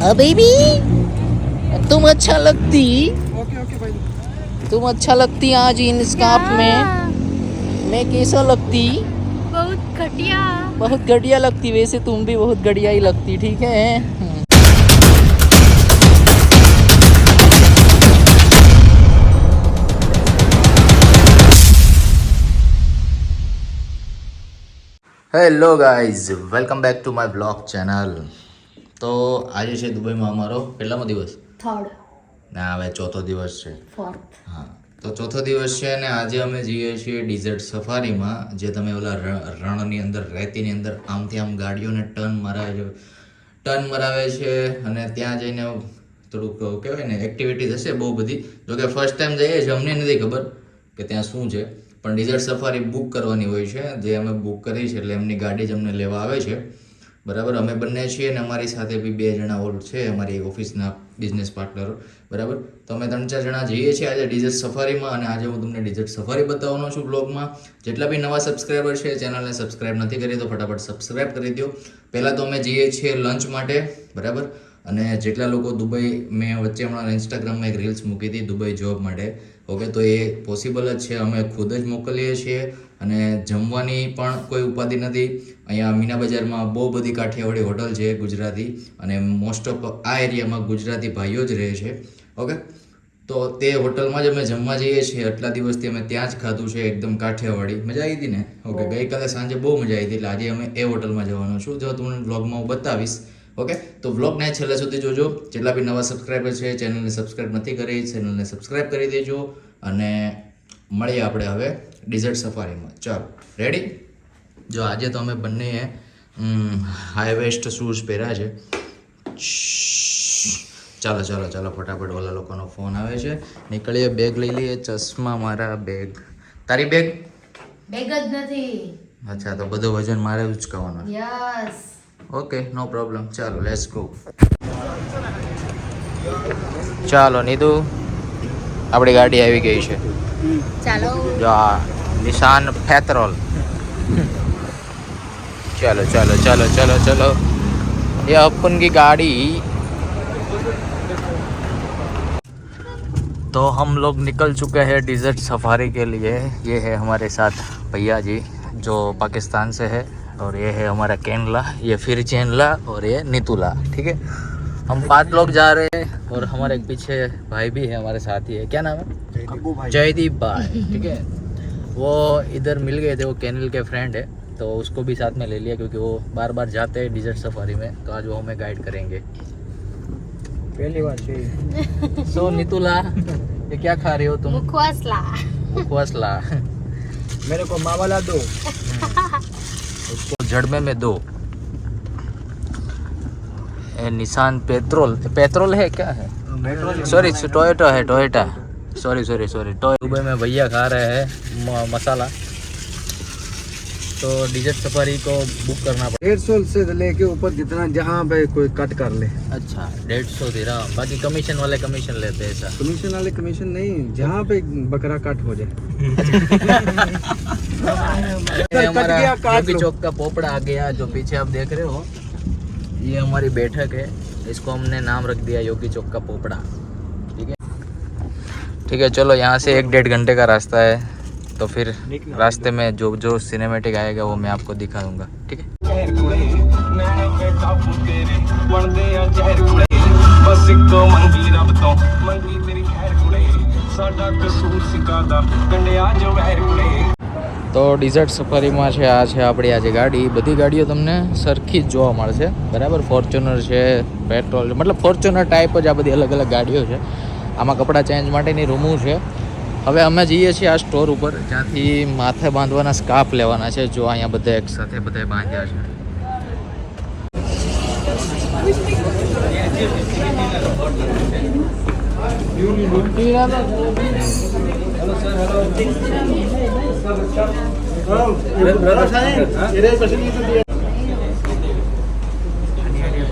हाँ, बेबी तुम अच्छा लगती? तुम अच्छा लगती आज इन स्कार्फ में? मैं कैसा लगती? बहुत घटिया। बहुत घटिया लगती वैसे तुम भी बहुत घटिया ही लगती ठीक है? Hello guys welcome back to my blog channel તો આજે છે દુબઈમાં અમારો કેટલામો દિવસ? થર્ડ ના હવે ચોથો દિવસ છે. ફોર્થ હા તો ચોથો દિવસ છે અને આજે અમે જઈએ છીએ ડિઝર્ટ સફારીમાં જે તમે ઓલા રણની અંદર રેતીની અંદર આમથી આમ ગાડીઓને ટર્ન મરાવે છે ટર્ન મરાવે છે અને ત્યાં જઈને થોડુંક કહેવાય ને એક્ટિવિટીઝ હશે બહુ બધી. જોકે ફર્સ્ટ ટાઈમ જઈએ છીએ અમને નથી ખબર કે ત્યાં શું છે. પણ ડિઝર્ટ સફારી બુક કરવાની હોય છે જે અમે બુક કરી છે એટલે એમની ગાડી જ અમને લેવા આવે છે. બરાબર? અમે બંને છીએ અને અમારી સાથે બી બે જણા ઓલ છે, અમારી ઓફિસના બિઝનેસ પાર્ટનરો બરાબર? તો અમે ત્રણ ચાર જણા જઈએ છીએ આજે ડિઝર્ટ સફારીમાં અને આજે હું તમને ડિઝર્ટ સફારી બતાવવાનો છું બ્લોગમાં જેટલા બી નવા સબસ્ક્રાઈબર છે, ચેનલને સબસ્ક્રાઈબ નથી કરી તો ફટાફટ સબસ્ક્રાઈબ કરી દો પહેલાં તો અમે જઈએ છીએ લંચ માટે. બરાબર? અને જેટલા લોકો દુબઈ મેં વચ્ચે હમણાં ઇન્સ્ટાગ્રામમાં એક રીલ્સ મૂકી હતી દુબઈ જોબ માટે. ઓકે તો એ પોસિબલ જ છે અમે ખુદ જ મોકલીએ છીએ અને જમવાની પણ કોઈ ઉપાધિ નથી. અહીંયા મીના બજારમાં બહુ બધી કાઠિયાવાડી હોટલ છે ગુજરાતી અને મોસ્ટ ઓફ આ એરિયામાં ગુજરાતી ભાઈઓ જ રહે છે. ઓકે તો તે હોટલમાં જ અમે જમવા જઈએ છીએ. આટલા દિવસથી અમે ત્યાં જ ખાધું છે એકદમ કાઠિયાવાડી. મજા આવી હતી ને? ઓકે ગઈકાલે સાંજે બહુ મજા આવી હતી એટલે આજે અમે એ હોટલમાં જવાનું. છું જો તમને બ્લોગમાં હું બતાવીશ ઓકે? તો વ્લોગને છેલ્લા સુધી જોજો. જેટલા બી નવા સબસ્ક્રાઈબર છે ચેનલને સબસ્ક્રાઈબ નથી કરી ચેનલને સબસ્ક્રાઈબ કરી દેજો. અને મળીએ આપણે હવે ડિઝર્ટ સફારીમાં ચાલો રેડી જો આજે તો અમે બંનેએ હાઈવેસ્ટ શૂઝ પહેર્યા છે. ચાલો ચાલો ચાલો ફટાફટ ઓલા લોકોનો ફોન આવે છે. નીકળીએ બેગ લઈ લઈએ. ચશ્મા મારા બેગ તારી બેગ બેગ જ નથી. અચ્છા તો બધું વજન મારે ઉચકાવાનો યસ ઓકે નો પ્રોબ્લેમ ચાલો લેટ્સ ગો ચાલો નીતુ આપણી ગાડી આવી ગઈ છે ચાલો જો આ નિશાન પેટ્રોલ चलो चलो चलो चलो चलो ये अपन की गाड़ी तो हम लोग निकल चुके हैं डिज़र्ट सफारी के लिए ये है हमारे साथ भैया जी जो पाकिस्तान से है और ये है हमारा केनला ये फिर चेनला और ये नितुला ठीक है? हम पाँच लोग जा रहे हैं और हमारे पीछे भाई भी है हमारे साथी है। क्या नाम है? जयदीप भाई। ठीक है? वो इधर मिल गए थे वो केनल के फ्रेंड है तो उसको भी साथ में ले लिया क्योंकि वो बार बार जाते हैं डिजर्ट सफारी में तो आज वो हमें गाइड करेंगे। पहली बार सो so, नितुला ये क्या खा रहे हो तुम? मुखवासला। मुखवासला। मेरे को मावाला दो। उसको जड़मे में दो। निशान पेट्रोल पेट्रोल है क्या है? सॉरी टोयोटा है टोयोटा सॉरी सॉरी सॉरी टोय में भैया खा रहे हैं। मसाला। तो डिजर्ट सफारी को बुक करना पड़ेगा। डेढ़ सौ से लेके ऊपर जितना जहाँ पे कोई कट कर ले। अच्छा डेढ़ सौ दिरहम बाकी कमीशन वाले कमीशन लेते हैं ऐसा। कमीशन वाले कमीशन नहीं जहाँ पे बकरा कट हो जाए। हमारा। चौक का पोपड़ा आ गया जो पीछे आप देख रहे हो। ये हमारी बैठक है। इसको हमने नाम रख दिया योगी चौक का पोपड़ा। ठीक है? ठीक है चलो यहाँ से एक डेढ़ घंटे का रास्ता है। तो फिर रास्ते में जो जो सिनेमेटिक आएगा वो मैं आपको दिखा दूंगा ठीक है ਬਣਦੇ ਆ ਜ਼ਹਿਰ ਕੁੜੇ ਬਸ ਇੱਕੋ ਮੰਗੀ ਰੱਬ ਤੋਂ ਮੰਗੀ ਤੇਰੀ ਖੈਰ ਕੁੜੇ ਸਾਡਾ ਕਸੂਰ ਸਿਕਾਦਾ ਕੰਡਿਆ ਜੋ ਵਹਿਰ ਕੁੜੇ તો ડિઝર્ટ સફારીમાં છે આ છે આપણી આજે ગાડી બધી ગાડીઓ તમને સરખી જ જોવા મળશે બરાબર ફોર્ચ્યુનર છે પેટ્રોલ મતલબ ફોર્ચ્યુનર ટાઈપ જ આ બધી અલગ અલગ ગાડીઓ છે આમાં કપડાં ચેન્જ માટેની રૂમો છે હવે અમે જઈએ છીએ આ સ્ટોર ઉપર જ્યાંથી માથે બાંધવાના સ્કાર્ફ લેવાના છે જો અહીંયા બધા એક સાથે બધા બાંધ્યા છે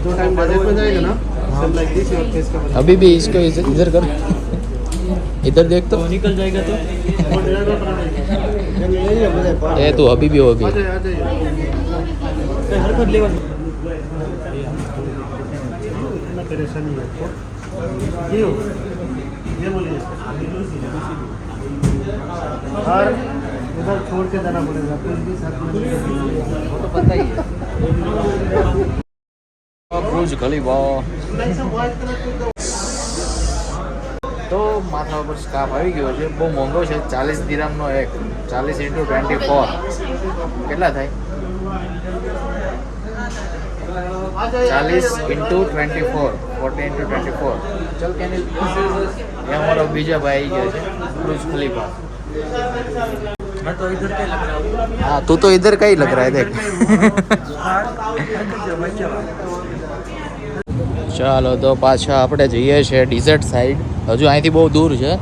दो टाइम बजट में जाएगा ना सब लाइक दिस योर फेस का अभी भी इसको इधर इधर कर इधर देख तो। निकल जाएगा तो। ये तो अभी भी हो अभी परेशानी है। ये बोलिए। और उधर छोड़ के जाना पड़ेगा। पुलिस भी साथ में वो तो पता ही है। તો માથા ઉપર સ્કાફ આવી ગયો છે બહુ મોંઘો છે ચાલીસ દિરામનો એક ચાલીસ ઇન્ટુ ટ્વેન્ટી ફોર કેટલા થાય ચાલીસ into twenty four forty into twenty four ચલ કેની એ અમારો બીજા ભાઈ આવી ગયો છે બુર્જ ખલીફા हाँ तू तो इधर का ही लग रहा है देख ચાલો તો પાછા આપણે જઈએ છીએ ડિઝર્ટ સાઈડ હજુ અહીંથી બહુ દૂર છે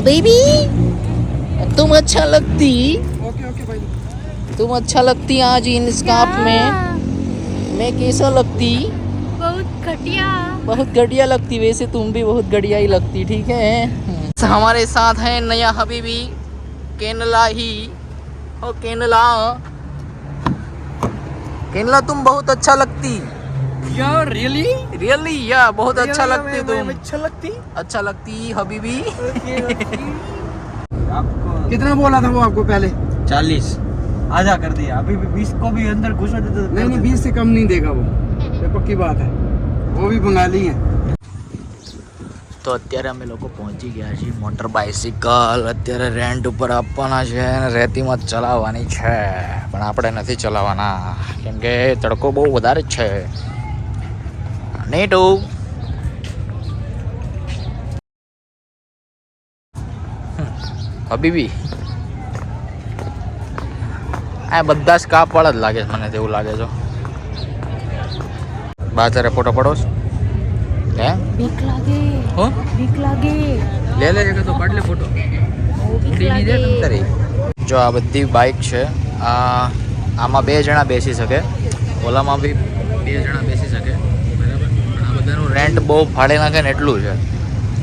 बेबी तुम अच्छा लगती तुम अच्छा लगती आज इन स्कार्फ में मैं कैसा लगती बहुत घटिया बहुत घटिया लगती वैसे तुम भी बहुत घटिया ही लगती ठीक है हमारे साथ है नया हबीबी केनला ही ओ केनला केनला तुम बहुत अच्छा लगती। यार रियली रियली या बहुत अच्छा लगती तुम। अच्छा लगती? अच्छा लगती हबीबी। कितना बोला था वो आपको पहले? चालीस। आजा कर दिया। अभी भी बीस को भी अंदर घुसा देते तो नहीं नहीं बीस से कम नहीं देगा वो। ये पक्की बात है। वो भी बंगाली है। તો અત્યારે અમે લોકો પહોંચી ગયા છીએ મોટર બાઇસિકલ અત્યારે રેન્ટ ઉપર આપવાના છે અને રેતીમાં ચલાવવાની છે. પણ આપણે નથી ચલાવવાના, કેમ કે તડકો બહુ વધારે જ છે. નહીં ટુ હબીબી આ બધા જ કાપવાળા જ લાગે છે મને તેવું લાગે છે. બાજારે ફોટો પડો હે? બીક લાગે. હો? બીક લાગે. લે લે જગ્યા તો પાડલે ફોટો. જો આ બધી બાઇક છે. આ આમાં બે જણા બેસી શકે. ઓલામાં બી બે જણા બેસી શકે. બરાબર? આ બધાનું રેન્ટ બહુ ફાડી નાખે ને એટલું છે.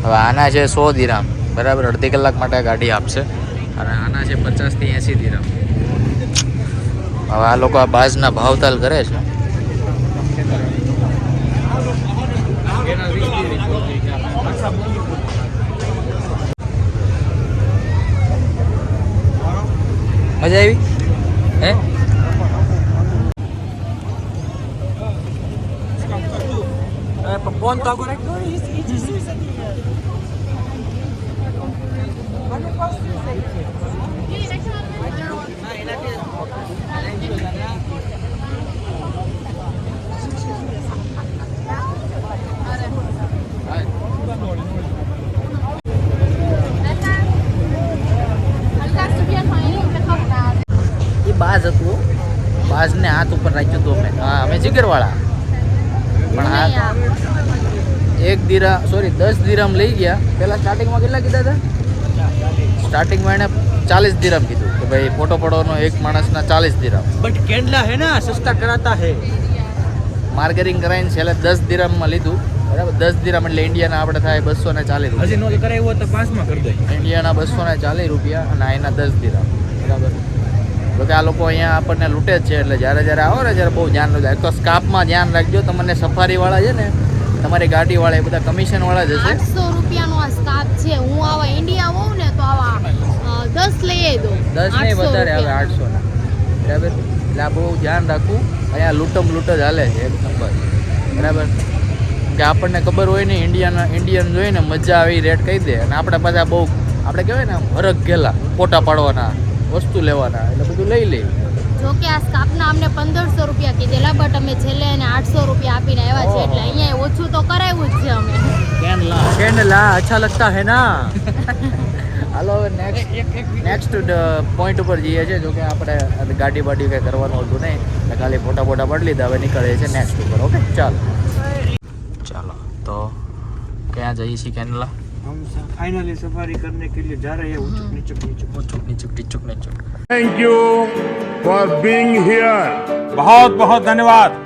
હવે આના છે સો દિરામ. બરાબર? અડધી કલાક માટે ગાડી આપશે. અને આના છે પચાસથી એંસી દિરામ. હવે આ લોકો આ બાજના ભાવતાલ કરે છે. મજા eh? હે ફોન તો agora que eu હાથ ઉપર રાખ્યું હતું અમે. હા અમે જીગરવાળા. પણ હા એક ધીરા સોરી દસ ધીરામ લઈ ગયા. પહેલાં સ્ટાર્ટિંગમાં કેટલા કીધા હતા? સ્ટાર્ટિંગમાં એને ચાલીસ ધીરામ કીધું કે ભાઈ ફોટો પડવાનો એક માણસના ચાલીસ ધીરામ બટ કેટલા હે ના સસ્તા કરાતા હે. માર્કેટિંગ કરાવીને છેલ્લે દસ દિરામમાં લીધું. બરાબર? દસ દિરામ એટલે ઇન્ડિયાના આપણે થાય બસો ને ચાલીસ હજી નોંધ કરાવી હોય તો પાંચમાં કરી દે. ઇન્ડિયાના બસો ને ચાલીસ રૂપિયા અને એના દસ દિરામ બરાબર? તો કે આ લોકો અહીંયા આપણને લૂંટે જ છે એટલે જ્યારે જ્યારે આવો ને ત્યારે બહુ ધ્યાન રાખજો. એક તો સ્કાપમાં ધ્યાન રાખજો તમને સફારીવાળા છે ને તમારી ગાડીવાળા એ બધા કમિશનવાળા જ હશે. આઠસો રૂપિયાનો આ સ્કાપ છે. હું આવા ઇન્ડિયા હોઉં ને તો આવા દસ લઈ દઉં દસ નહીં વધારે આવે આઠસો ના બરાબર? એટલે આ બહુ ધ્યાન રાખવું. અહીંયા લૂંટમ લૂંટ જ હાલે છે એક નંબર. બરાબર? કે આપણને ખબર હોય ને ઇન્ડિયન ઇન્ડિયન જોઈને મજા આવી રેટ કહી દે. અને આપણે પાછા બહુ આપણે કહેવાય ને હરક ગેલા ફોટા પાડવાના. વસ્તુ લેવાના એટલે બધું લઈ લે. જો કે આ સ્કાપના અમને પંદરસો રૂપિયા કીધેલા બટ અમે છેલ્લે એને આઠસો રૂપિયા આપીને આવ્યા છે એટલે અહીંયા ઓછું તો કરાવ્યું જ છે અમે. કેનલા. કેનલા અચ્છા લગતા હે ના. હાલો નેક્સ્ટ નેક્સ્ટ પોઈન્ટ ઉપર જઈએ છે જો કે આપણે ગાડી બાડી કંઈ કરવાનું હતું નહીં. ખાલી ફોટા ફોટા પડી લીધા. હવે નીકળીએ છીએ નેક્સ્ટ ઉપર ઓકે ચાલો. ચાલો તો ક્યાં જઈએ છીએ કેનલા? हम फाइनली सफारी करने के लिए जा रहे हैं उचक नीचक नीचक उचक नीचक नीचक नीचक thank you for being here बहुत बहुत धन्यवाद